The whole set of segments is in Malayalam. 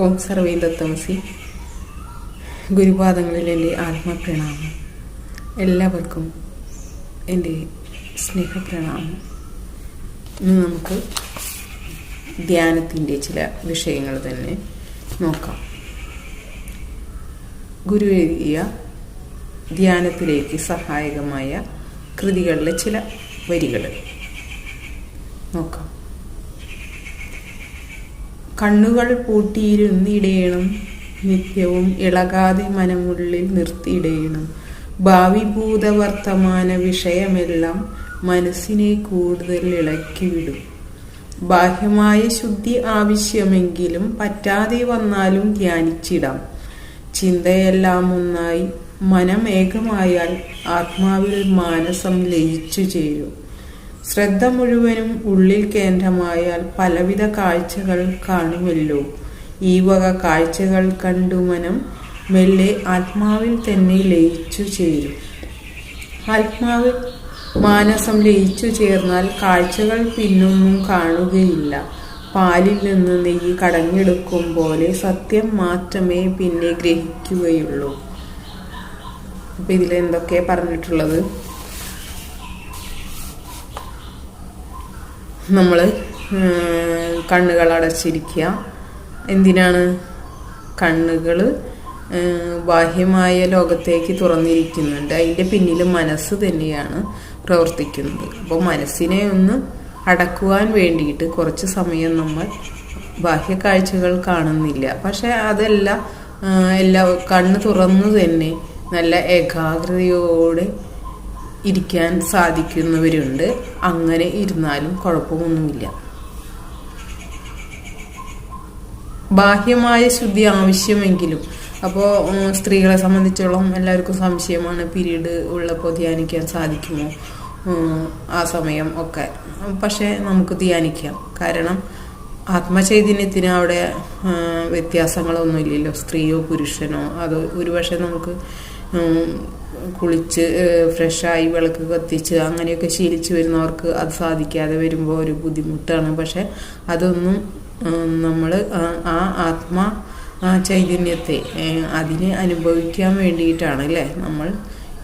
ഓം സർവേ ദത്തമസി ഗുരുപാദങ്ങളിൽ എന്റെ ആത്മപ്രണാമം. എല്ലാവർക്കും എന്റെ സ്നേഹപ്രണാമം. ഇന്ന് നമുക്ക് ധ്യാനത്തിന്റെ ചില വിഷയങ്ങൾ തന്നെ നോക്കാം. ഗുരു എഴുതിയ ധ്യാനത്തിലേക്ക് സഹായകമായ കൃതികളിലെ ചില വരികൾ നോക്കാം. കണ്ണുകൾ പൂട്ടിയിരുന്നിടേണം. നിത്യവും ഇളകാതെ മനമുള്ളിൽ നിർത്തിയിടേണം. ഭാവി ഭൂതവർത്തമാന വിഷയമെല്ലാം മനസ്സിനെ കൂടുതൽ ഇളക്കിവിടും. ബാഹ്യമായ ശുദ്ധി ആവശ്യമെങ്കിലും പറ്റാതെ വന്നാലും ധ്യാനിച്ചിടാം. ചിന്തയെല്ലാം ഒന്നായി മനമേകമായാൽ ആത്മാവിൽ മാനസം ലയിച്ചു ചേരും. ശ്രദ്ധ മുഴുവനും ഉള്ളിൽ കേന്ദ്രമായാൽ പലവിധ കാഴ്ചകൾ കാണുമല്ലോ ഈ വക കാഴ്ചകൾ കണ്ടു മനം മെല്ലെ ആത്മാവിൽ തന്നെ ലയിച്ചു ചേരും. ആത്മാവിൽ മാനസം ലയിച്ചു ചേർന്നാൽ കാഴ്ചകൾ പിന്നൊന്നും കാണുകയില്ല. പാലിൽ നിന്ന് നെയ്യ് കടഞ്ഞെടുക്കും പോലെ സത്യം മാത്രമേ പിന്നെ ഗ്രഹിക്കുകയുള്ളൂ. അപ്പോൾ ഇതിലെന്തൊക്കെ പറഞ്ഞിട്ടുള്ളത്? നമ്മൾ കണ്ണുകൾ അടച്ചിരിക്കുക എന്തിനാണ് കണ്ണുകൾ ബാഹ്യമായ ലോകത്തേക്ക് തുറന്നിരിക്കുന്നുണ്ട് അതിന്റെ പിന്നിൽ മനസ്സ് തന്നെയാണ് പ്രവർത്തിക്കുന്നത്. അപ്പോൾ മനസ്സിനെ ഒന്ന് അടക്കുവാൻ വേണ്ടിയിട്ട് കുറച്ച് സമയം നമ്മൾ ബാഹ്യ കാഴ്ചകൾ കാണുന്നില്ല. പക്ഷേ അതല്ല എല്ലാ കണ്ണ് തുറന്നു തന്നെ നല്ല ഏകാഗ്രതയോടെ ഇരിക്കാൻ സാധിക്കുന്നവരുണ്ട്. അങ്ങനെ ഇരുന്നാലും കുഴപ്പമൊന്നുമില്ല. ബാഹ്യമായ ശുദ്ധി ആവശ്യമെങ്കിലും അപ്പോൾ സ്ത്രീകളെ സംബന്ധിച്ചോളം എല്ലാവർക്കും സംശയമാണ് പീരീഡ് ഉള്ളപ്പോൾ ധ്യാനിക്കാൻ സാധിക്കുമോ? ആ സമയം ഒക്കെ. പക്ഷേ നമുക്ക് ധ്യാനിക്കാം. കാരണം ആത്മചൈതന്യത്തിന് അവിടെ വ്യത്യാസങ്ങളൊന്നുമില്ലല്ലോ. സ്ത്രീയോ പുരുഷനോ അത് ഒരുപക്ഷെ നമുക്ക് കുളിച്ച് ഫ്രഷായി വിളക്ക് കത്തിച്ച് അങ്ങനെയൊക്കെ ശീലിച്ച് വരുന്നവർക്ക് അത് സാധിക്കാതെ വരുമ്പോൾ ഒരു ബുദ്ധിമുട്ടാണ്. പക്ഷെ അതൊന്നും നമ്മൾ ആ ആത്മ ചൈതന്യത്തെ അതിനെ അനുഭവിക്കാൻ വേണ്ടിയിട്ടാണ് അല്ലേ? നമ്മൾ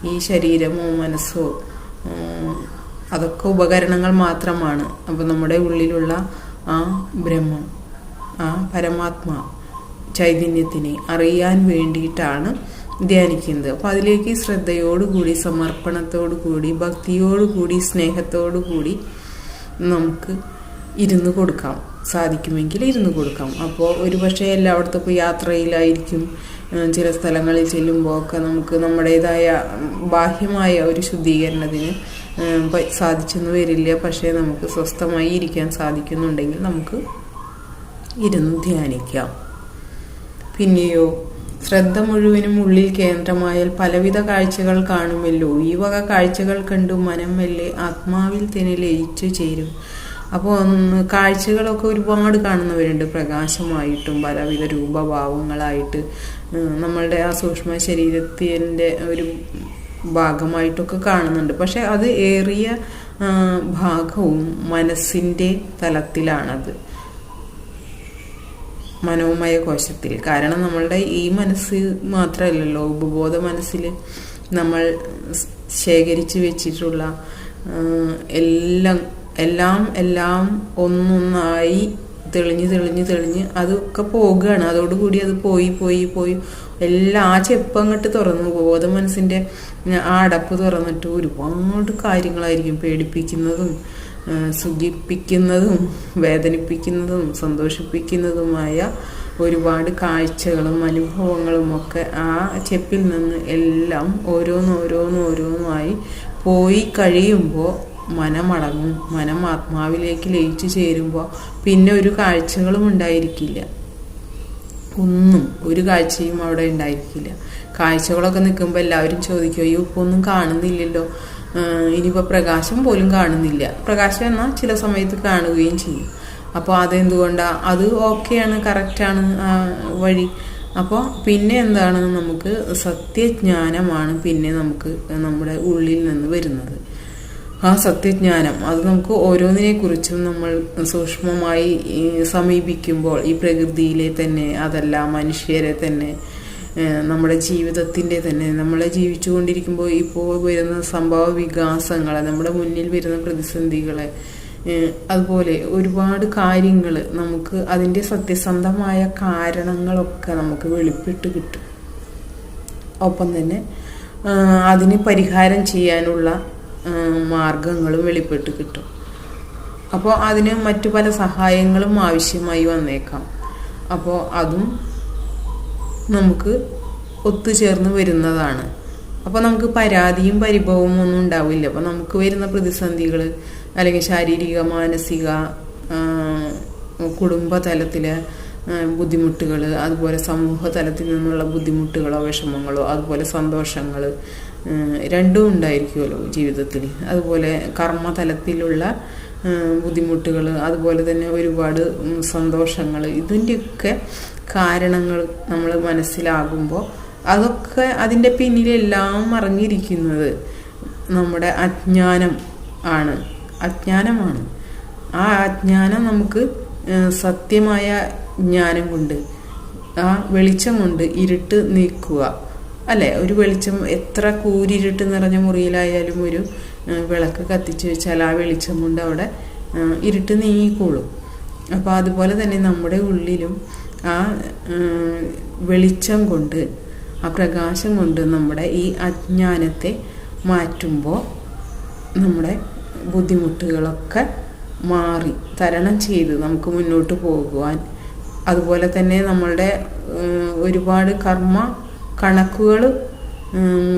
ഈ ശരീരമോ മനസ്സോ അതൊക്കെ ഉപകരണങ്ങൾ മാത്രമാണ്. അപ്പം നമ്മുടെ ഉള്ളിലുള്ള ആ ബ്രഹ്മം ആ പരമാത്മാ ചൈതന്യത്തിനെ അറിയാൻ വേണ്ടിയിട്ടാണ് ധ്യാനിക്കുന്നത്. അപ്പോൾ അതിലേക്ക് ശ്രദ്ധയോടുകൂടി സമർപ്പണത്തോടുകൂടി ഭക്തിയോടുകൂടി സ്നേഹത്തോടുകൂടി നമുക്ക് ഇരുന്ന് കൊടുക്കാം. സാധിക്കുമെങ്കിൽ ഇരുന്ന് കൊടുക്കാം. അപ്പോൾ ഒരുപക്ഷെ എല്ലായിടത്തും ഇപ്പോൾ യാത്രയിലായിരിക്കും ചില സ്ഥലങ്ങളിൽ ചെല്ലുമ്പോൾ ഒക്കെ നമുക്ക് നമ്മുടേതായ ബാഹ്യമായ ഒരു ശുദ്ധീകരണത്തിന് സാധിച്ചെന്ന് വരില്ല. പക്ഷേ നമുക്ക് സ്വസ്ഥമായി ഇരിക്കാൻ സാധിക്കുന്നുണ്ടെങ്കിൽ നമുക്ക് ഇരുന്ന് ധ്യാനിക്കാം. പിന്നെയോ ശ്രദ്ധ മുഴുവനും ഉള്ളിൽ കേന്ദ്രമായാൽ പലവിധ കാഴ്ചകൾ കാണുമല്ലോ. ഈ വക കാഴ്ചകൾ കണ്ടു മനം മെല്ലെ ആത്മാവിൽ തന്നെ ലയിച്ചു ചേരും. അപ്പോൾ കാഴ്ചകളൊക്കെ ഒരുപാട് കാണുന്നവരുണ്ട്. പ്രകാശമായിട്ടും പലവിധ രൂപഭാവങ്ങളായിട്ട്. നമ്മളുടെ ആ സൂക്ഷ്മ ശരീരത്തിന്റെ ഒരു ഭാഗമായിട്ടൊക്കെ കാണുന്നുണ്ട്. പക്ഷെ അത് ഏറിയ ഭാഗവും മനസ്സിന്റെ തലത്തിലാണത്. മനോമയ കോശത്തിൽ. കാരണം നമ്മളുടെ ഈ മനസ്സ് മാത്രമല്ലല്ലോ ഉപബോധ മനസ്സിൽ നമ്മൾ ശേഖരിച്ച് വെച്ചിട്ടുള്ള എല്ലാം എല്ലാം എല്ലാം ഒന്നൊന്നായി തെളിഞ്ഞ് തെളിഞ്ഞ് തെളിഞ്ഞ് അതൊക്കെ പോകുകയാണ്. അതോടുകൂടി അത് പോയി പോയി പോയി എല്ലാം ആ ചെപ്പ് അങ്ങോട്ട് തുറന്നു. ബോധ മനസ്സിന്റെ ആ അടപ്പ് തുറന്നിട്ട് ഒരുപാട് കാര്യങ്ങളായിരിക്കും പേടിപ്പിക്കുന്നതും സുഖിപ്പിക്കുന്നതും വേദനിപ്പിക്കുന്നതും സന്തോഷിപ്പിക്കുന്നതുമായ ഒരുപാട് കാഴ്ചകളും അനുഭവങ്ങളും ഒക്കെ ആ ചെപ്പിൽ നിന്ന് എല്ലാം ഓരോന്നോരോന്നോരോന്നുമായി പോയി കഴിയുമ്പോൾ മനമടങ്ങും. മനം ആത്മാവിലേക്ക് ലയിച്ചു ചേരുമ്പോൾ പിന്നെ ഒരു കാഴ്ചകളും ഉണ്ടായിരിക്കില്ല. ഒന്നും ഒരു കാഴ്ചയും അവിടെ ഉണ്ടായിരിക്കില്ല. കാഴ്ചകളൊക്കെ നിൽക്കുമ്പോൾ എല്ലാവരും ചോദിക്കും അയ്യോ ഇപ്പോൾ ഒന്നും കാണുന്നില്ലല്ലോ. ഇനിയിപ്പോൾ പ്രകാശം പോലും കാണുന്നില്ല. പ്രകാശം എന്നാൽ ചില സമയത്ത് കാണുകയും ചെയ്യും. അപ്പോൾ അതെന്തുകൊണ്ടാണ് അത് ഓക്കെയാണ് കറക്റ്റാണ് വഴി. അപ്പോൾ പിന്നെ എന്താണ് നമുക്ക് സത്യജ്ഞാനമാണ് പിന്നെ നമുക്ക് നമ്മുടെ ഉള്ളിൽ നിന്ന് വരുന്നത്. ആ സത്യജ്ഞാനം അത് നമുക്ക് ഓരോന്നിനെ കുറിച്ചും നമ്മൾ സൂക്ഷ്മമായി സമീപിക്കുമ്പോൾ ഈ പ്രകൃതിയിലെ തന്നെ അതല്ല മനുഷ്യരെ തന്നെ നമ്മുടെ ജീവിതത്തിന്റെ തന്നെ നമ്മളെ ജീവിച്ചുകൊണ്ടിരിക്കുമ്പോൾ ഇപ്പോൾ വരുന്ന സംഭവ വികാസങ്ങളെ നമ്മുടെ മുന്നിൽ വരുന്ന പ്രതിസന്ധികളെ അതുപോലെ ഒരുപാട് കാര്യങ്ങൾ നമുക്ക് അതിന്റെ സത്യസന്ധമായ കാരണങ്ങളൊക്കെ നമുക്ക് വെളിപ്പെട്ട് കിട്ടും. ഒപ്പം തന്നെ അതിന് പരിഹാരം ചെയ്യാനുള്ള മാർഗങ്ങളും വെളിപ്പെട്ട് കിട്ടും. അപ്പോൾ അതിന് മറ്റു പല സഹായങ്ങളും ആവശ്യമായി വന്നേക്കാം. അപ്പോൾ അതും നമുക്ക് ഒത്തുചേർന്ന് വരുന്നതാണ്. അപ്പോൾ നമുക്ക് പരാതിയും പരിഭവവും ഒന്നും ഉണ്ടാവില്ല. അപ്പോൾ നമുക്ക് വരുന്ന പ്രതിസന്ധികൾ അല്ലെങ്കിൽ ശാരീരിക മാനസിക കുടുംബ തലത്തിലെ ബുദ്ധിമുട്ടുകൾ അതുപോലെ സമൂഹ തലത്തിൽ നിന്നുള്ള ബുദ്ധിമുട്ടുകളോ വിഷമങ്ങളോ അതുപോലെ സന്തോഷങ്ങൾ രണ്ടും ഉണ്ടായിരിക്കുമല്ലോ ജീവിതത്തിൽ. അതുപോലെ കർമ്മ തലത്തിലുള്ള ബുദ്ധിമുട്ടുകൾ അതുപോലെ തന്നെ ഒരുപാട് സന്തോഷങ്ങൾ ഇതിന്റെയൊക്കെ കാരണങ്ങൾ നമ്മൾ മനസ്സിലാകുമ്പോൾ അതൊക്കെ അതിന്റെ പിന്നിലെല്ലാം അറിഞ്ഞിരിക്കുന്നത് നമ്മുടെ അജ്ഞാനം ആണ്. അജ്ഞാനമാണ്. ആ അജ്ഞാനം നമുക്ക് സത്യമായ ജ്ഞാനം കൊണ്ട് ആ വെളിച്ചം കൊണ്ട് ഇരുട്ട് നീക്കുക. അല്ലെ? ഒരു വെളിച്ചം എത്ര കൂരിരുട്ട് നിറഞ്ഞ മുറിയിലായാലും ഒരു വിളക്ക് കത്തിച്ച് വെച്ചാൽ ആ വെളിച്ചം കൊണ്ട് അവിടെ ഇരുട്ട് നീങ്ങിക്കോളും. അപ്പോൾ അതുപോലെ തന്നെ നമ്മുടെ ഉള്ളിലും ആ വെളിച്ചം കൊണ്ട് ആ പ്രകാശം കൊണ്ട് നമ്മുടെ ഈ അജ്ഞാനത്തെ മാറ്റുമ്പോൾ നമ്മുടെ ബുദ്ധിമുട്ടുകളൊക്കെ മാറി തരണം ചെയ്ത് നമുക്ക് മുന്നോട്ട് പോകുവാൻ. അതുപോലെ തന്നെ നമ്മളുടെ ഒരുപാട് കർമ്മ കണക്കുകൾ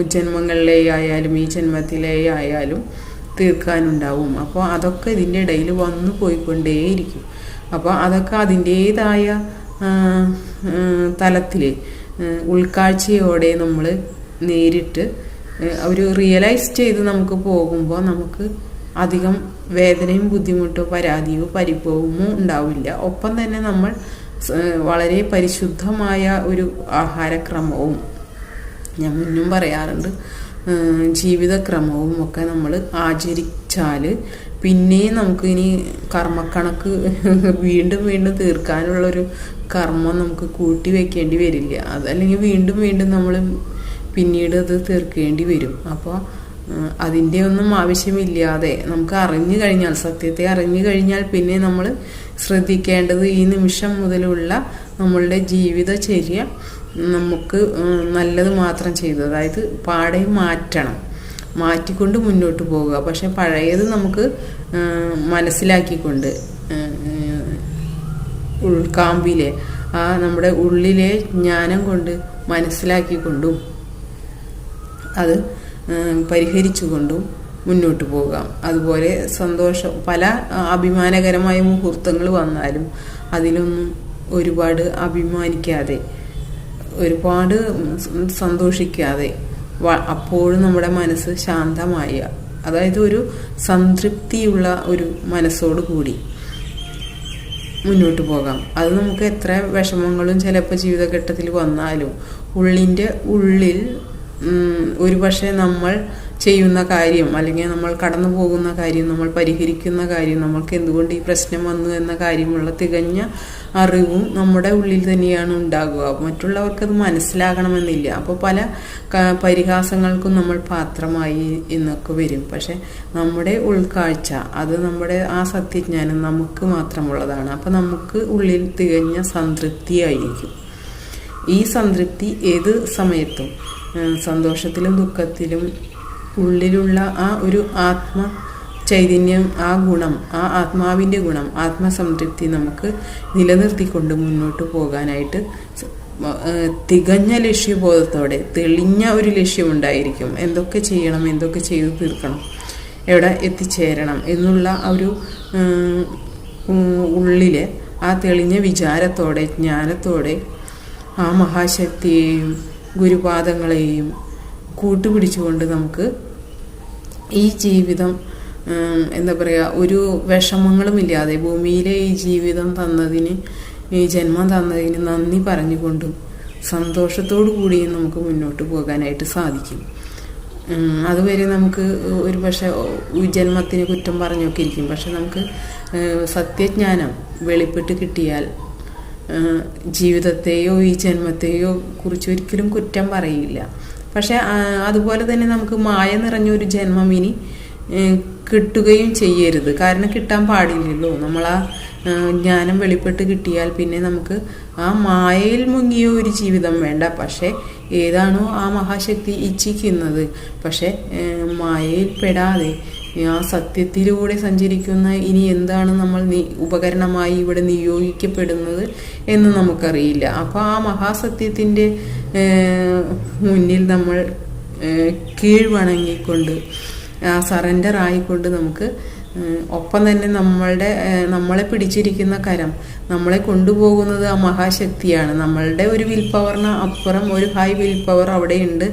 ജന്മങ്ങളിലെ ആയാലും ഈ ജന്മത്തിലെ ആയാലും തീർക്കാനുണ്ടാവും. അപ്പോൾ അതൊക്കെ ഇതിന്റെ ഇടയിൽ വന്നു പോയിക്കൊണ്ടേയിരിക്കും. അപ്പോൾ അതൊക്കെ അതിന്റേതായ തലത്തിൽ ഉൾക്കാഴ്ചയോടെ നമ്മൾ നേരിട്ട് അവർ റിയലൈസ് ചെയ്ത് നമുക്ക് പോകുമ്പോൾ നമുക്ക് അധികം വേദനയും ബുദ്ധിമുട്ടോ പരാതിയോ പരിഭവമോ ഉണ്ടാവില്ല. ഒപ്പം തന്നെ നമ്മൾ വളരെ പരിശുദ്ധമായ ഒരു ആഹാരക്രമവും ഞാൻ മുന്നും പറയാറുണ്ട് ജീവിതക്രമവും ഒക്കെ നമ്മൾ ആചരിച്ചാൽ പിന്നെയും നമുക്ക് ഇനി കർമ്മക്കണക്ക് വീണ്ടും വീണ്ടും തീർക്കാനുള്ളൊരു കർമ്മം നമുക്ക് കൂട്ടി വെക്കേണ്ടി വരില്ല. അതല്ലെങ്കിൽ വീണ്ടും വീണ്ടും നമ്മൾ പിന്നീട് അത് തീർക്കേണ്ടി വരും. അപ്പോൾ അതിന്റെ ഒന്നും ആവശ്യമില്ലാതെ നമുക്ക് അറിഞ്ഞു കഴിഞ്ഞാൽ സത്യത്തെ അറിഞ്ഞു കഴിഞ്ഞാൽ പിന്നെ നമ്മൾ ശ്രദ്ധിക്കേണ്ടത് ഈ നിമിഷം മുതലുള്ള നമ്മളുടെ ജീവിതചര്യ നമുക്ക് നല്ലത് മാത്രം ചെയ്തു. അതായത് പാടെ മാറ്റണം. മാറ്റിക്കൊണ്ട് മുന്നോട്ട് പോവുക. പക്ഷെ പഴയത് നമുക്ക് മനസ്സിലാക്കിക്കൊണ്ട് ഉൾക്കാമ്പിലെ ആ നമ്മുടെ ഉള്ളിലെ ജ്ഞാനം കൊണ്ട് മനസ്സിലാക്കിക്കൊണ്ടും അത് പരിഹരിച്ചുകൊണ്ടും മുന്നോട്ട് പോകാം. അതുപോലെ സന്തോഷം പല അഭിമാനകരമായ മുഹൂർത്തങ്ങൾ വന്നാലും അതിലൊന്നും ഒരുപാട് അഭിമാനിക്കാതെ ഒരുപാട് സന്തോഷിക്കാതെ അപ്പോഴും നമ്മുടെ മനസ്സ് ശാന്തമായ അതായത് ഒരു സംതൃപ്തിയുള്ള ഒരു മനസ്സോട് കൂടി മുന്നോട്ട് പോകാം. അത് നമുക്ക് എത്ര വിഷമങ്ങളും ചിലപ്പോൾ ജീവിതഘട്ടത്തിൽ വന്നാലും ഉള്ളിന്റെ ഉള്ളിൽ ഒരു പക്ഷേ നമ്മൾ ചെയ്യുന്ന കാര്യം അല്ലെങ്കിൽ നമ്മൾ കടന്നു പോകുന്ന കാര്യം നമ്മൾ പരിഹരിക്കുന്ന കാര്യം നമ്മൾക്ക് എന്തുകൊണ്ട് ഈ പ്രശ്നം വന്നു എന്ന കാര്യമുള്ള തികഞ്ഞ അറിവും നമ്മുടെ ഉള്ളിൽ തന്നെയാണ് ഉണ്ടാകുക. മറ്റുള്ളവർക്കത് മനസ്സിലാകണമെന്നില്ല. അപ്പോൾ പല പരിഹാസങ്ങൾക്കും നമ്മൾ പാത്രമായി എന്നൊക്കെ വരും. പക്ഷെ നമ്മുടെ ഉൾക്കാഴ്ച അത് നമ്മുടെ ആ സത്യജ്ഞാനം നമുക്ക് മാത്രമുള്ളതാണ്. അപ്പോൾ നമുക്ക് ഉള്ളിൽ തികഞ്ഞ സംതൃപ്തിയായിരിക്കും. ഈ സംതൃപ്തി ഏത് സമയത്തും സന്തോഷത്തിലും ദുഃഖത്തിലും ഉള്ളിലുള്ള ആ ഒരു ആത്മ ചൈതന്യം ആ ഗുണം ആ ആത്മാവിന്റെ ഗുണം ആത്മസംതൃപ്തി നമുക്ക് നിലനിർത്തിക്കൊണ്ട് മുന്നോട്ട് പോകാനായിട്ട് തികഞ്ഞ ലക്ഷ്യബോധത്തോടെ തെളിഞ്ഞ ഒരു ലക്ഷ്യമുണ്ടായിരിക്കും. എന്തൊക്കെ ചെയ്യണം എന്തൊക്കെ ചെയ്തു തീർക്കണം എവിടെ എത്തിച്ചേരണം എന്നുള്ള ഒരു ഉള്ളിലെ ആ തെളിഞ്ഞ വിചാരത്തോടെ ജ്ഞാനത്തോടെ ആ മഹാശക്തിയെയും ഗുരുപാദങ്ങളെയും കൂട്ടുപിടിച്ചുകൊണ്ട് നമുക്ക് ഈ ജീവിതം എന്താ പറയുക ഒരു വിഷമങ്ങളുമില്ലാതെ ഭൂമിയിലെ ഈ ജീവിതം തന്നതിന് ഈ ജന്മം തന്നതിന് നന്ദി പറഞ്ഞുകൊണ്ടും സന്തോഷത്തോടു കൂടിയും നമുക്ക് മുന്നോട്ട് പോകാനായിട്ട് സാധിക്കും. അതുവരെ നമുക്ക് ഒരു പക്ഷെ ജന്മത്തിന് കുറ്റം പറഞ്ഞൊക്കെ ഇരിക്കും. പക്ഷെ നമുക്ക് സത്യജ്ഞാനം വെളിപ്പെട്ട് കിട്ടിയാൽ ജീവിതത്തെയോ ഈ ജന്മത്തെയോ കുറിച്ച് ഒരിക്കലും കുറ്റം പറയില്ല. പക്ഷെ അതുപോലെ തന്നെ നമുക്ക് മായ നിറഞ്ഞൊരു ജന്മം ഇനി കിട്ടുകയും ചെയ്യരുത്. കാരണം കിട്ടാൻ പാടില്ലല്ലോ. നമ്മൾ ആ ജ്ഞാനം വെളിപ്പെട്ട് കിട്ടിയാൽ പിന്നെ നമുക്ക് ആ മായയിൽ മുങ്ങിയ ഒരു ജീവിതം വേണ്ട. പക്ഷെ ഏതാണോ ആ മഹാശക്തി ഇച്ഛിക്കുന്നത്. പക്ഷെ മായയിൽ പെടാതെ ആ സത്യത്തിലൂടെ സഞ്ചരിക്കുന്ന ഇനി എന്താണ് നമ്മൾ നീ ഉപകരണമായി ഇവിടെ നിയോഗിക്കപ്പെടുന്നത് എന്ന് നമുക്കറിയില്ല. അപ്പോൾ ആ മഹാസത്യത്തിന്റെ മുന്നിൽ നമ്മൾ കീഴ്വണങ്ങിക്കൊണ്ട് സറണ്ടർ ആയിക്കൊണ്ട് നമുക്ക് ഒപ്പം തന്നെ നമ്മളുടെ നമ്മളെ പിടിച്ചിരിക്കുന്ന കരം നമ്മളെ കൊണ്ടുപോകുന്നത് ആ മഹാശക്തിയാണ്. നമ്മളുടെ ഒരു വിൽ പവറിന് അപ്പുറം ഒരു ഹൈ വിൽ പവർ അവിടെയുണ്ട്.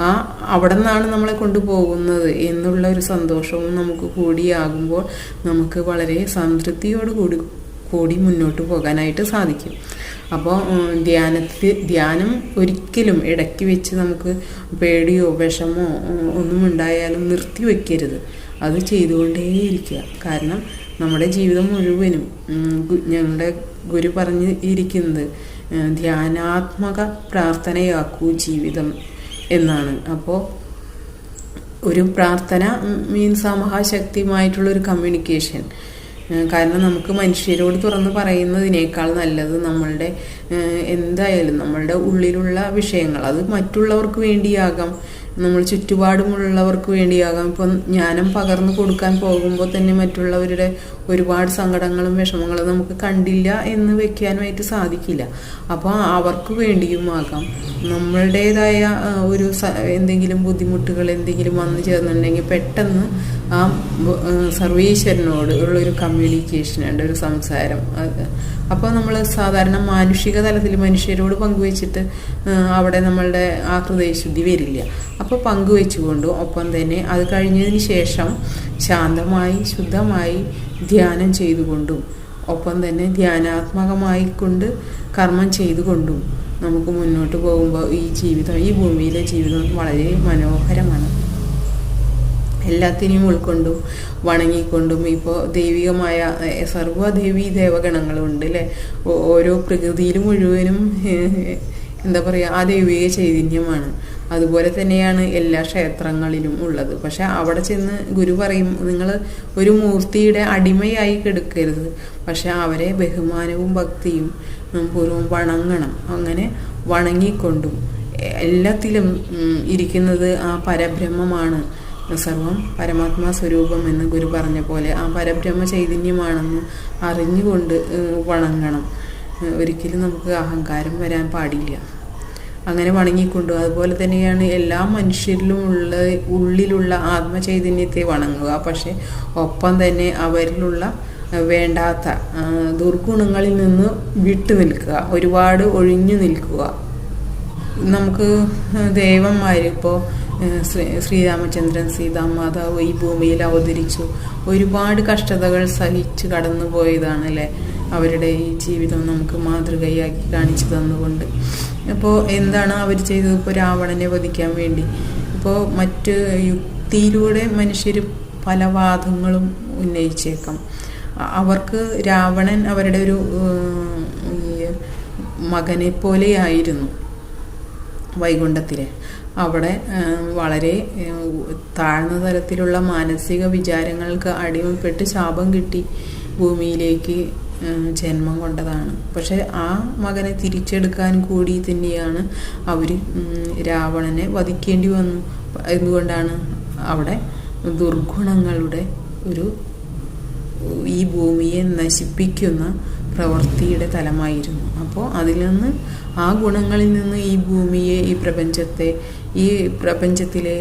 ആ അവിടെ നിന്നാണ് നമ്മളെ കൊണ്ടുപോകുന്നത് എന്നുള്ള ഒരു സന്തോഷവും നമുക്ക് കൂടിയാകുമ്പോൾ നമുക്ക് വളരെ സംതൃപ്തിയോട് കൂടി കൂടി മുന്നോട്ട് പോകാനായിട്ട് സാധിക്കും. അപ്പോൾ ധ്യാനത്തിൽ ധ്യാനം ഒരിക്കലും ഇടയ്ക്ക് വെച്ച് നമുക്ക് പേടിയോ വിഷമോ ഒന്നും ഉണ്ടായാലും നിർത്തി വെക്കരുത് അത് ചെയ്തുകൊണ്ടേയിരിക്കുക. കാരണം നമ്മുടെ ജീവിതം മുഴുവനും ഞങ്ങളുടെ ഗുരു പറഞ്ഞു ഇരിക്കുന്നത് ധ്യാനാത്മക പ്രാർത്ഥനയാക്കൂ ജീവിതം എന്നാണ്. അപ്പോൾ ഒരു പ്രാർത്ഥന മീൻസ് ആ മഹാശക്തിയുമായിട്ടുള്ളൊരു കമ്മ്യൂണിക്കേഷൻ കാരണം നമുക്ക് മനുഷ്യരോട് തുറന്ന് പറയുന്നതിനേക്കാൾ നല്ലത് നമ്മളുടെ എന്തായാലും നമ്മളുടെ ഉള്ളിലുള്ള വിഷയങ്ങൾ അത് മറ്റുള്ളവർക്ക് വേണ്ടിയാകാം. നമ്മൾ ചുറ്റുപാടുമുള്ളവർക്ക് വേണ്ടിയാകാം. ഇപ്പം ജ്ഞാനം പകർന്നു കൊടുക്കാൻ പോകുമ്പോൾ തന്നെ മറ്റുള്ളവരുടെ ഒരുപാട് സങ്കടങ്ങളും വിഷമങ്ങളും നമുക്ക് കണ്ടില്ല എന്ന് വെക്കാനുമായിട്ട് സാധിക്കില്ല. അപ്പോൾ അവർക്ക് വേണ്ടിയുമാകാം നമ്മളുടേതായ ആ, ഒരു എന്തെങ്കിലും ബുദ്ധിമുട്ടുകൾ എന്തെങ്കിലും വന്നു ചേർന്നിട്ടുണ്ടെങ്കിൽ പെട്ടെന്ന് ആ സർവീശ്വരനോട് ഉള്ളൊരു കമ്മ്യൂണിക്കേഷൻ ഉണ്ട് ഒരു സംസാരം. അപ്പോൾ നമ്മൾ സാധാരണ മാനുഷിക തലത്തിൽ മനുഷ്യരോട് പങ്കുവെച്ചിട്ട് അവിടെ നമ്മളുടെ ആ ഹൃദയശുദ്ധി വരില്ല. അപ്പോൾ പങ്കുവെച്ചുകൊണ്ട് ഒപ്പം തന്നെ അത് കഴിഞ്ഞതിന് ശേഷം ശാന്തമായി ശുദ്ധമായി ധ്യാനം ചെയ്തുകൊണ്ടും ഒപ്പം തന്നെ ധ്യാനാത്മകമായി കൊണ്ട് കർമ്മം ചെയ്തുകൊണ്ടും നമുക്ക് മുന്നോട്ട് പോകുമ്പോൾ ഈ ജീവിതം ഈ ഭൂമിയിലെ ജീവിതം വളരെ മനോഹരമാണ്. എല്ലാത്തിനെയും ഉൾക്കൊണ്ടും വണങ്ങിക്കൊണ്ടും ഇപ്പോൾ ദൈവികമായ സർവദേവി ദേവഗണങ്ങളുണ്ട് അല്ലേ ഓരോ പ്രകൃതിയിലും മുഴുവനും എന്താ പറയുക ആ ദൈവിക ചൈതന്യമാണ്. അതുപോലെ തന്നെയാണ് എല്ലാ ക്ഷേത്രങ്ങളിലും ഉള്ളത്. പക്ഷെ അവിടെ ചെന്ന് ഗുരു പറയും നിങ്ങൾ ഒരു മൂർത്തിയുടെ അടിമയായി കെടുക്കരുത്. പക്ഷെ അവരെ ബഹുമാനവും ഭക്തിയും പൂർവം വണങ്ങണം. അങ്ങനെ വണങ്ങിക്കൊണ്ടും എല്ലാത്തിലും ഇരിക്കുന്നത് ആ പരബ്രഹ്മമാണ്. സർവം പരമാത്മാ സ്വരൂപം എന്ന് ഗുരു പറഞ്ഞ പോലെ ആ പരബ്രഹ്മ ചൈതന്യമാണെന്ന് അറിഞ്ഞുകൊണ്ട് വണങ്ങണം. ഒരിക്കലും നമുക്ക് അഹങ്കാരം വരാൻ പാടില്ല. അങ്ങനെ വണങ്ങിക്കൊണ്ടു അതുപോലെ തന്നെയാണ് എല്ലാ മനുഷ്യരിലും ഉള്ള ഉള്ളിലുള്ള ആത്മചൈതന്യത്തെ വണങ്ങുക. പക്ഷെ ഒപ്പം തന്നെ അവരിലുള്ള വേണ്ടാത്ത ദുർഗുണങ്ങളിൽ നിന്ന് വിട്ടു നിൽക്കുക. ഒരുപാട് ഒഴിഞ്ഞു നിൽക്കുക. നമുക്ക് ദേവന്മാർ ഇപ്പോൾ ശ്രീ ശ്രീരാമചന്ദ്രൻ സീതാമാതാവ് ഈ ഭൂമിയിൽ അവതരിച്ചു. ഒരുപാട് കഷ്ടതകൾ സഹിച്ച് കടന്നു പോയതാണ് അല്ലേ അവരുടെ ഈ ജീവിതം നമുക്ക് മാതൃകയാക്കി കാണിച്ചു തന്നുകൊണ്ട്. അപ്പോൾ എന്താണ് അവർ ചെയ്തത്? ഇപ്പോൾ രാവണനെ വധിക്കാൻ വേണ്ടി. ഇപ്പോൾ മറ്റ് യുക്തിയിലൂടെ മനുഷ്യർ പല വാദങ്ങളും ഉന്നയിച്ചേക്കാം. അവർക്ക് രാവണൻ അവരുടെ ഒരു മകനെ പോലെയായിരുന്നു. വൈകുണ്ഠത്തിലെ. അവിടെ വളരെ താഴ്ന്ന തരത്തിലുള്ള മാനസിക വിചാരങ്ങൾക്ക് അടിമപ്പെട്ട് ശാപം കിട്ടി ഭൂമിയിലേക്ക് ജന്മം കൊണ്ടതാണ്. പക്ഷെ ആ മകനെ തിരിച്ചെടുക്കാൻ കൂടി തന്നെയാണ് അവർ രാവണനെ വധിക്കേണ്ടി വന്നു. എന്തുകൊണ്ടാണ്? അവിടെ ദുർഗുണങ്ങളുടെ ഒരു ഈ ഭൂമിയെ നശിപ്പിക്കുന്ന പ്രവൃത്തിയുടെ തലമായിരുന്നു. അപ്പോൾ അതിൽ നിന്ന് ആ ഗുണങ്ങളിൽ നിന്ന് ഈ ഭൂമിയെ ഈ പ്രപഞ്ചത്തെ ഈ പ്രപഞ്ചത്തിലെ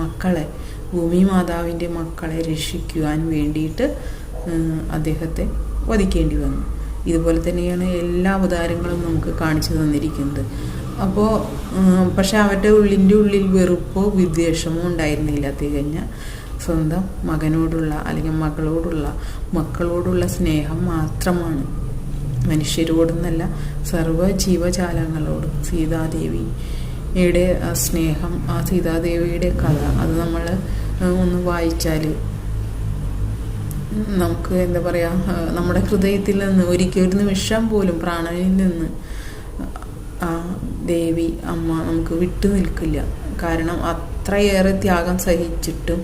മക്കളെ ഭൂമി മാതാവിന്റെ മക്കളെ രക്ഷിക്കുവാൻ വേണ്ടിയിട്ട് അദ്ദേഹത്തെ വധിക്കേണ്ടി വന്നു. ഇതുപോലെ തന്നെയാണ് എല്ലാ അവതാരങ്ങളും നമുക്ക് കാണിച്ചു തന്നിരിക്കുന്നത്. അപ്പോൾ പക്ഷെ അവരുടെ ഉള്ളിന്റെ ഉള്ളിൽ വെറുപ്പോ വിദ്വേഷമോ ഉണ്ടായിരുന്നില്ല തികഞ്ഞ. സ്വന്തം മകനോടുള്ള അല്ലെങ്കിൽ മകളോടുള്ള മക്കളോടുള്ള സ്നേഹം മാത്രമാണ്. മനുഷ്യരോടെന്നല്ല സർവ ജീവജാലങ്ങളോടും സീതാദേവി യുടെ സ്നേഹം ആ സീതാദേവിയുടെ കഥ അത് നമ്മൾ ഒന്ന് വായിച്ചാൽ നമുക്ക് എന്താ പറയുക നമ്മുടെ ഹൃദയത്തിൽ നിന്ന് ഒരിക്കൽ ഒരു നിമിഷം പോലും പ്രാണനിൽ നിന്ന് ആ ദേവി അമ്മ നമുക്ക് വിട്ടു നിൽക്കില്ല. കാരണം അത്രയേറെ ത്യാഗം സഹിച്ചിട്ടും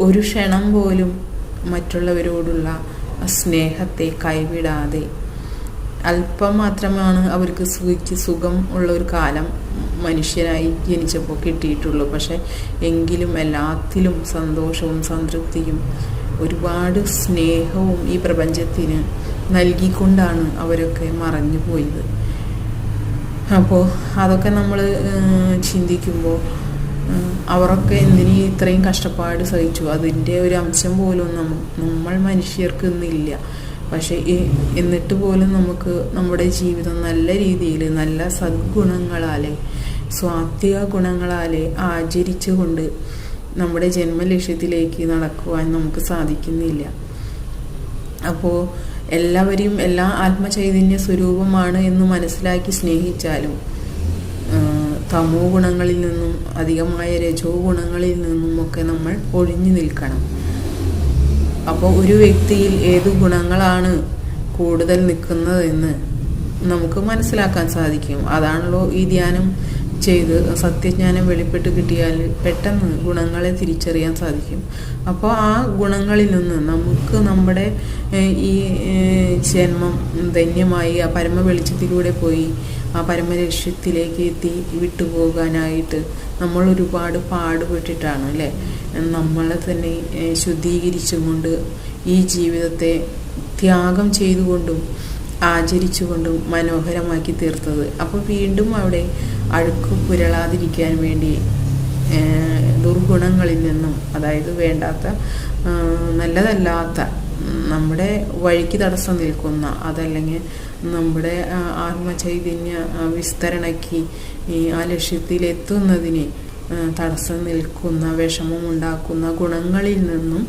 ഒരു ക്ഷണം പോലും മറ്റുള്ളവരോടുള്ള സ്നേഹത്തെ കൈവിടാതെ അല്പം മാത്രമാണ് അവർക്ക് സുഖിച്ച് സുഖം ഉള്ള ഒരു കാലം മനുഷ്യരായി ജനിച്ചപ്പോൾ കിട്ടിയിട്ടുള്ളൂ. പക്ഷെ എങ്കിലും എല്ലാത്തിലും സന്തോഷവും സംതൃപ്തിയും ഒരുപാട് സ്നേഹവും ഈ പ്രപഞ്ചത്തിന് നൽകിക്കൊണ്ടാണ് അവരൊക്കെ മറഞ്ഞു പോയത് അപ്പോൾ അതൊക്കെ നമ്മൾ ചിന്തിക്കുമ്പോൾ അവരൊക്കെ എന്തിനീ ഇത്രയും കഷ്ടപ്പാട് സഹിച്ചു? അതിന്റെ ഒരു അംശം പോലും നമ്മൾ മനുഷ്യർക്ക് ഇന്നില്ല പക്ഷേ എന്നിട്ട് പോലും നമുക്ക് നമ്മുടെ ജീവിതം നല്ല രീതിയിൽ നല്ല സദ്ഗുണങ്ങളാലെ സ്വാത്വിക ഗുണങ്ങളാലെ ആചരിച്ചുകൊണ്ട് നമ്മുടെ ജന്മലക്ഷ്യത്തിലേക്ക് നടക്കുവാൻ നമുക്ക് സാധിക്കുന്നില്ല. അപ്പോൾ എല്ലാവരെയും എല്ലാ ആത്മചൈതന്യ സ്വരൂപമാണ് എന്ന് മനസ്സിലാക്കി സ്നേഹിച്ചാലും തമോ ഗുണങ്ങളിൽ നിന്നും അധികമായ രജോ ഗുണങ്ങളിൽ നിന്നും ഒക്കെ നമ്മൾ ഒഴിഞ്ഞു നിൽക്കണം. അപ്പോൾ ഒരു വ്യക്തിയിൽ ഏത് ഗുണങ്ങളാണ് കൂടുതൽ നിൽക്കുന്നതെന്ന് നമുക്ക് മനസ്സിലാക്കാൻ സാധിക്കും. അതാണല്ലോ ഈ ധ്യാനം ചെയ്ത് സത്യജ്ഞാനം വെളിപ്പെട്ട് കിട്ടിയാൽ പെട്ടെന്ന് ഗുണങ്ങളെ തിരിച്ചറിയാൻ സാധിക്കും. അപ്പോൾ ആ ഗുണങ്ങളിൽ നിന്ന് നമുക്ക് നമ്മുടെ ഈ ജന്മം ധന്യമായി ആ പരമ വെളിച്ചത്തിലൂടെ പോയി ആ പരമലക്ഷ്യത്തിലേക്ക് എത്തി വിട്ടുപോകാനായിട്ട് നമ്മൾ ഒരുപാട് പാടുപെട്ടിട്ടാണ് അല്ലേ? നമ്മളെ തന്നെ ശുദ്ധീകരിച്ചുകൊണ്ട് ഈ ജീവിതത്തെ ത്യാഗം ചെയ്തുകൊണ്ടും ആചരിച്ചുകൊണ്ടും മനോഹരമാക്കി തീർത്തത്. അപ്പോൾ വീണ്ടും അവിടെ അഴുക്ക് പുരളാതിരിക്കാൻ വേണ്ടി ദുർഗുണങ്ങളിൽ നിന്നും അതായത് വേണ്ടാത്ത നല്ലതല്ലാത്ത നമ്മുടെ വഴിക്ക് തടസ്സം നിൽക്കുന്ന അതല്ലെങ്കിൽ നമ്മുടെ ആത്മചൈതന്യ വിസ്തരണയ്ക്ക് ആ ലക്ഷ്യത്തിലെത്തുന്നതിന് തടസ്സം നിൽക്കുന്ന വിഷമം ഉണ്ടാക്കുന്ന ഗുണങ്ങളിൽ നിന്നും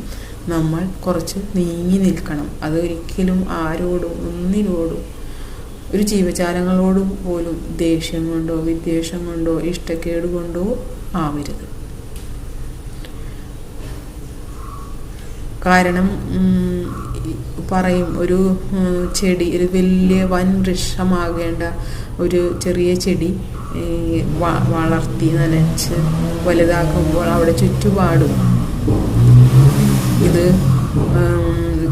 നമ്മൾ കുറച്ച് നീങ്ങി നിൽക്കണം. അതൊരിക്കലും ആരോടും ഒന്നിനോടും ഒരു ജീവജാലങ്ങളോടും പോലും ദേഷ്യം കൊണ്ടോ വിദ്വേഷം കൊണ്ടോ ഇഷ്ടക്കേട് കൊണ്ടോ ആവരുത്. കാരണം പറയും ഒരു ചെടി ഒരു വലിയ വൻ വൃക്ഷമാകേണ്ട ഒരു ചെറിയ ചെടി വളർത്തി നനച്ച് വലുതാക്കുമ്പോൾ അവിടെ ചുറ്റുപാടും ഇത്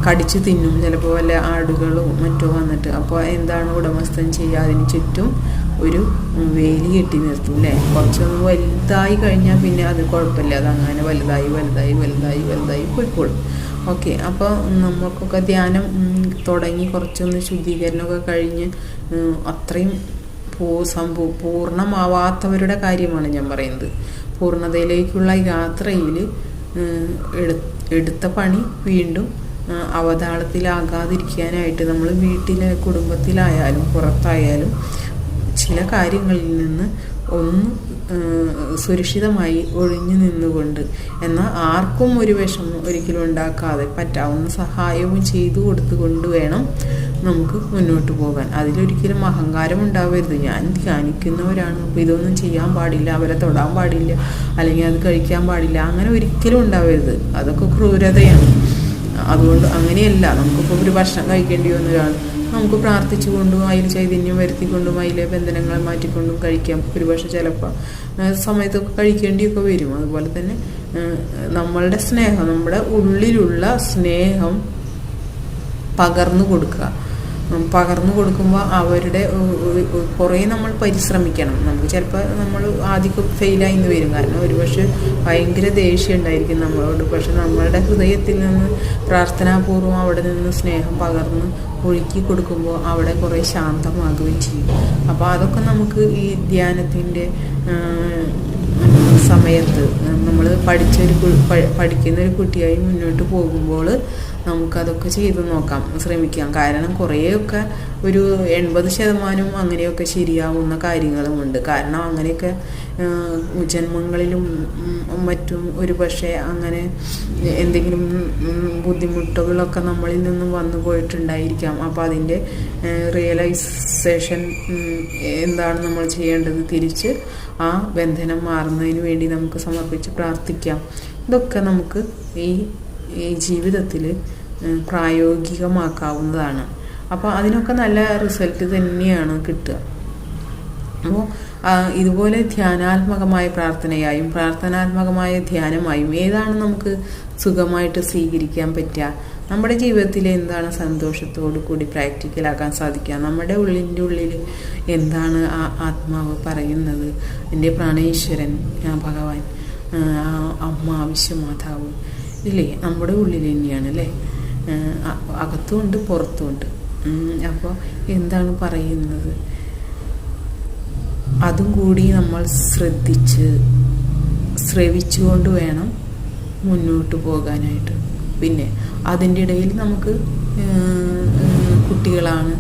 കടിച്ചു തിന്നും. ചിലപ്പോൾ വല്ല ആടുകളോ മറ്റോ വന്നിട്ട്. അപ്പോൾ എന്താണ് ഉടമസ്ഥൻ ചെയ്യുക? അതിന് ചുറ്റും ഒരു വേലി കെട്ടി നിർത്തും അല്ലേ കുറച്ചൊന്ന് വലുതായി കഴിഞ്ഞാൽ പിന്നെ അത് കുഴപ്പമില്ല. അത് അങ്ങനെ വലുതായി വലുതായി വലുതായി വലുതായി പോയിക്കോളും. ഓക്കെ അപ്പോൾ നമുക്കൊക്കെ ധ്യാനം തുടങ്ങി കുറച്ചൊന്ന് ശുദ്ധീകരണമൊക്കെ കഴിഞ്ഞ് അത്രയും പൂ സംഭവ പൂർണമാവാത്തവരുടെ കാര്യമാണ് ഞാൻ പറയുന്നത്. പൂർണതയിലേക്കുള്ള യാത്രയിൽ എടുത്ത പണി വീണ്ടും അവതാളത്തിലാകാതിരിക്കാനായിട്ട് നമ്മൾ വീട്ടിലെ കുടുംബത്തിലായാലും പുറത്തായാലും ചില കാര്യങ്ങളിൽ നിന്ന് ഒന്ന് സുരക്ഷിതമായി ഒഴിഞ്ഞു നിന്നുകൊണ്ട്. എന്നാൽ ആർക്കും ഒരു വിഷമം ഒരിക്കലും ഉണ്ടാക്കാതെ പറ്റാവുന്ന സഹായവും ചെയ്തു കൊടുത്തുകൊണ്ട് വേണം നമുക്ക് മുന്നോട്ട് പോകാൻ. അതിലൊരിക്കലും അഹങ്കാരം ഉണ്ടാവരുത്. ഞാൻ ധ്യാനിക്കുന്നവരാണ്. അപ്പോൾ ഇതൊന്നും ചെയ്യാൻ പാടില്ല അവരെ തൊടാൻ പാടില്ല അല്ലെങ്കിൽ അത് കഴിക്കാൻ പാടില്ല. അങ്ങനെ ഒരിക്കലും ഉണ്ടാവരുത്. അതൊക്കെ ക്രൂരതയാണ്. അതുകൊണ്ട് അങ്ങനെയല്ല. നമുക്കിപ്പോൾ ഒരു ഭക്ഷണം കഴിക്കേണ്ടി വന്ന ഒരാൾ നമുക്ക് പ്രാർത്ഥിച്ചുകൊണ്ടും അതിൽ ചൈതന്യം വരുത്തിക്കൊണ്ടും അതിലെ ബന്ധനങ്ങളെ മാറ്റിക്കൊണ്ടും കഴിക്കാം. ഒരുപക്ഷെ ചിലപ്പോൾ സമയത്തൊക്കെ കഴിക്കേണ്ടിയൊക്കെ വരും. അതുപോലെ തന്നെ നമ്മളുടെ സ്നേഹം നമ്മുടെ ഉള്ളിലുള്ള സ്നേഹം പകർന്നു കൊടുക്കുക. പകർന്നു കൊടുക്കുമ്പോൾ അവരുടെ കുറേ നമ്മൾ പരിശ്രമിക്കണം. നമുക്ക് ചിലപ്പോൾ നമ്മൾ ആദ്യം ഫെയിലായി എന്ന് വരും. കാരണം ഒരുപക്ഷെ ഭയങ്കര ദേഷ്യം ഉണ്ടായിരിക്കും നമ്മളോട്. പക്ഷെ നമ്മളുടെ ഹൃദയത്തിൽ നിന്ന് പ്രാർത്ഥനാപൂർവം അവിടെ നിന്ന് സ്നേഹം പകർന്ന് ഒഴുക്കി കൊടുക്കുമ്പോൾ അവിടെ കുറേ ശാന്തമാകുകയും ചെയ്യും. അപ്പോൾ അതൊക്കെ നമുക്ക് ഈ ധ്യാനത്തിന്റെ സമയത്ത് നമ്മൾ പഠിച്ചൊരു പഠിക്കുന്ന ഒരു കുട്ടിയായി മുന്നോട്ട് പോകുമ്പോൾ നമുക്കതൊക്കെ ചെയ്ത് നോക്കാം ശ്രമിക്കാം. കാരണം കുറേയൊക്കെ ഒരു എൺപത് ശതമാനം അങ്ങനെയൊക്കെ ശരിയാവുന്ന കാര്യങ്ങളുമുണ്ട്. കാരണം അങ്ങനെയൊക്കെ ജന്മങ്ങളിലും മറ്റും ഒരു പക്ഷേ അങ്ങനെ എന്തെങ്കിലും ബുദ്ധിമുട്ടുകളൊക്കെ നമ്മളിൽ നിന്നും വന്നു പോയിട്ടുണ്ടായിരിക്കാം. അപ്പോൾ അതിന്റെ റിയലൈസേഷൻ എന്താണ് നമ്മൾ ചെയ്യേണ്ടത് തിരിച്ച് ആ ബന്ധനം മാറുന്നതിന് വേണ്ടി നമുക്ക് സമർപ്പിച്ച് പ്രാർത്ഥിക്കാം. ഇതൊക്കെ നമുക്ക് ഈ ജീവിതത്തിൽ പ്രായോഗികമാക്കാവുന്നതാണ്. അപ്പോൾ അതിനൊക്കെ നല്ല റിസൾട്ട് തന്നെയാണ് കിട്ടുക. അപ്പോൾ ഇതുപോലെ ധ്യാനാത്മകമായ പ്രാർത്ഥനയായും പ്രാർത്ഥനാത്മകമായ ധ്യാനമായും ഏതാണ് നമുക്ക് സുഖമായിട്ട് സ്വീകരിക്കാൻ പറ്റുക? നമ്മുടെ ജീവിതത്തിൽ എന്താണ് സന്തോഷത്തോടു കൂടി പ്രാക്ടിക്കലാക്കാൻ സാധിക്കുക? നമ്മുടെ ഉള്ളിന്റെ ഉള്ളിൽ എന്താണ് ആ ആത്മാവ് പറയുന്നത്? എന്റെ പ്രാണേശ്വരൻ ഭഗവാൻ അമ്മ വിശ്വമാതാവ് ഇല്ലേ? നമ്മുടെ ഉള്ളിൽ തന്നെയാണ് അല്ലേ? അകത്തുമുണ്ട് പുറത്തുമുണ്ട്. അപ്പോൾ എന്താണ് പറയുന്നത്? അതും കൂടി നമ്മൾ ശ്രദ്ധിച്ച് ശ്രവിച്ചുകൊണ്ട് വേണം മുന്നോട്ട് പോകാനായിട്ട്. പിന്നെ അതിന്റെ ഇടയിൽ നമുക്ക് കുട്ടികളാണ്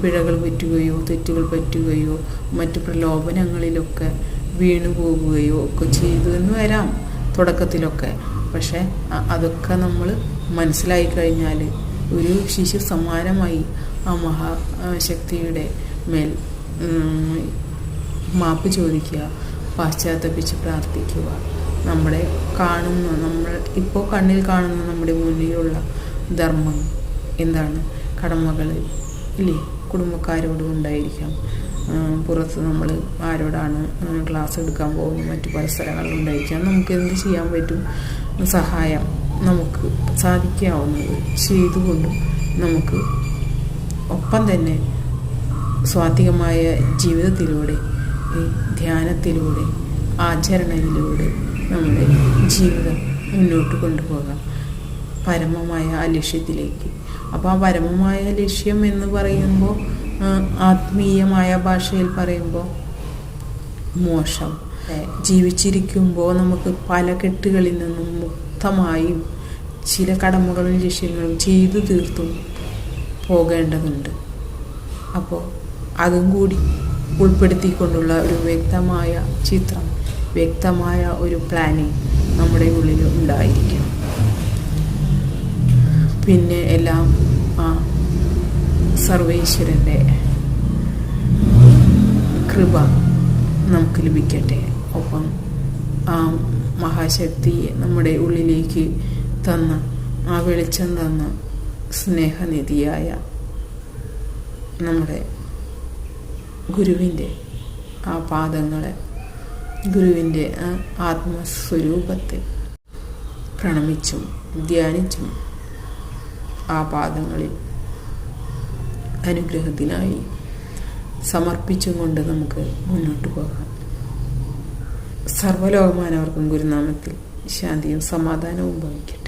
പിഴകൾ പറ്റുകയോ തെറ്റുകൾ പറ്റുകയോ മറ്റു പ്രലോഭനങ്ങളിലൊക്കെ വീണു പോകുകയോ ഒക്കെ ചെയ്തു എന്ന് വരാം തുടക്കത്തിലൊക്കെ. പക്ഷെ അതൊക്കെ നമ്മൾ മനസ്സിലായി കഴിഞ്ഞാൽ ഒരു ശിശു സമാനമായി ആ മഹാശക്തിയുടെ മേൽ മാപ്പ് ചോദിക്കുക പാശ്ചാത്തപിച്ച് പ്രാർത്ഥിക്കുക. നമ്മളെ കാണുന്ന നമ്മൾ ഇപ്പോൾ കണ്ണിൽ കാണുന്ന നമ്മുടെ മുന്നിലുള്ള ധർമ്മം എന്താണ്? കടമകൾ ഇല്ലേ? കുടുംബക്കാരോടും ഉണ്ടായിരിക്കാം. പുറത്ത് നമ്മൾ ആരോടാണ് ക്ലാസ് എടുക്കാൻ പോകുന്നത്? മറ്റു പല സ്ഥലങ്ങളിലുണ്ടായിരിക്കാം നമുക്ക് എന്ത് ചെയ്യാൻ പറ്റും? സഹായം നമുക്ക് സാധിക്കാവുന്നത് ചെയ്തുകൊണ്ടും നമുക്ക് ഒപ്പം തന്നെ സ്വാത്വികമായ ജീവിതത്തിലൂടെ ധ്യാനത്തിലൂടെ ആചരണയിലൂടെ നമ്മുടെ ജീവിതം മുന്നോട്ട് കൊണ്ടുപോകാം. പരമമായ ആ ലക്ഷ്യത്തിലേക്ക് അപ്പോൾ ആ പരമമായ ലക്ഷ്യം എന്ന് പറയുമ്പോൾ ആത്മീയമായ ഭാഷയിൽ പറയുമ്പോൾ മോശം. ജീവിച്ചിരിക്കുമ്പോൾ നമുക്ക് പല കെട്ടുകളിൽ നിന്നും മുക്തമായും ചില കടമകളും ലക്ഷ്യങ്ങളും ചെയ്തു തീർത്തും പോകേണ്ടതുണ്ട്. അപ്പോൾ അതും കൂടി ഉൾപ്പെടുത്തിക്കൊണ്ടുള്ള ഒരു വ്യക്തമായ ചിത്രം വ്യക്തമായ ഒരു പ്ലാനിങ് നമ്മുടെ ഉള്ളിൽ ഉണ്ടായിരിക്കണം. പിന്നെ എല്ലാം ആ സർവേശ്വരന്റെ കൃപ നമുക്ക് ലഭിക്കട്ടെ. ആ മഹാശക്തി നമ്മുടെ ഉള്ളിലേക്ക് തന്ന ആ വെളിച്ചം തന്ന സ്നേഹനിധിയായ നമ്മുടെ ഗുരുവിന്റെ ആ പാദങ്ങളെ ഗുരുവിന്റെ ആ ആത്മസ്വരൂപത്തെ പ്രണമിച്ചും ധ്യാനിച്ചും ആ പാദങ്ങളിൽ അനുഗ്രഹത്തിനായി സമർപ്പിച്ചും കൊണ്ട് നമുക്ക് മുന്നോട്ട് പോകാം. സർവലോകമാനവർക്കും ഗുരുനാമത്തിൽ ശാന്തിയും സമാധാനവും ഭവിക്കും